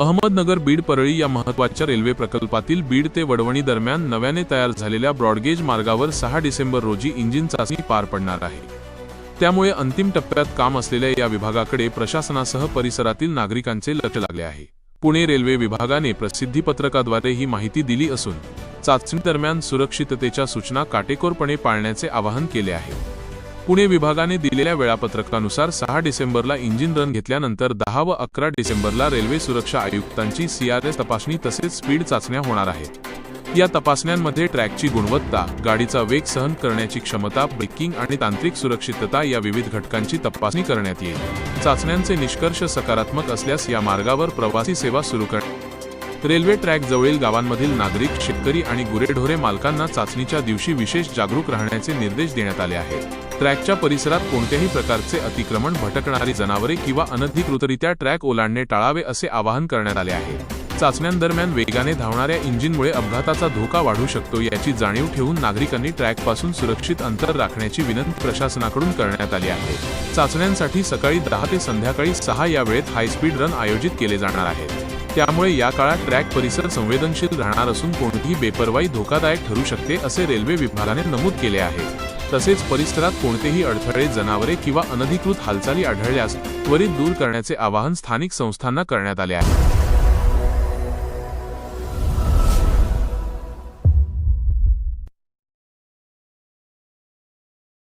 अहमदनगर बीड परळी या महत्त्वाच्या रेल्वे प्रकल्पातील बीड ते वडवणी दरम्यान नव्याने तयार झालेल्या ब्रॉडगेज मार्गावर सहा डिसेंबर रोजी इंजिन चाचणी पार पडणार आहे. त्यामुळे अंतिम टप्प्यात काम असलेल्या या विभागाकडे प्रशासनासह परिसरातील नागरिकांचे लक्ष लागले आहे. पुणे रेल्वे विभागाने प्रसिद्धीपत्रकाद्वारे ही माहिती दिली असून चाचणी दरम्यान सुरक्षिततेच्या सूचना काटेकोरपणे पाळण्याचे आवाहन केले आहे. पुणे विभागाने दिलेल्या वेळापत्रकानुसार सहा डिसेंबरला इंजिन रन घेतल्यानंतर दहा व अकरा डिसेंबरला रेल्वे सुरक्षा आयुक्तांची सीआरएस तपासणी तसेच स्पीड चाचण्या होणार आहेत. या तपासण्यांमध्ये ट्रॅकची गुणवत्ता गाडीचा वेग सहन करण्याची क्षमता ब्रेकिंग आणि तांत्रिक सुरक्षितता या विविध घटकांची तपासणी करण्यात येईल. चाचण्यांचे निष्कर्ष सकारात्मक असल्यास या मार्गावर प्रवासी सेवा सुरू करण्यात रेल्वे ट्रॅक जवळील गावांमधील नागरिक शेतकरी आणि गुरेढोरे मालकांना चाचणीच्या दिवशी विशेष जागरूक राहण्याचे निर्देश देण्यात आले आहेत. ट्रॅकच्या परिसरात कोणत्याही प्रकारचे अतिक्रमण भटकणारी जनावरे किंवा अनधिकृतरित्या ट्रॅक ओलांडणे टाळावे असे आवाहन करण्यात आले आहे. चाचण्यांदरम्यान वेगाने धावणाऱ्या इंजिनमुळे अपघाताचा धोका वाढू शकतो याची जाणीव ठेवून नागरिकांनी ट्रॅकपासून सुरक्षित अंतर राखण्याची विनंती प्रशासनाकडून करण्यात आली आहे. चाचण्यांसाठी सकाळी दहा ते संध्याकाळी सहा या वेळेत हायस्पीड रन आयोजित केले जाणार आहेत. त्यामुळे या काळात ट्रॅक परिसर संवेदनशील राहणार असून कोणतीही बेपरवाई धोकादायक ठरू शकते असे रेल्वे विभागाने नमूद केले आहे. तसेच परिसरात कोणतेही अडथळे जनावरे किंवा अनधिकृत हालचाली आढळल्यास त्वरित दूर करण्याचे आवाहन स्थानिक संस्थांना करण्यात आले आहे.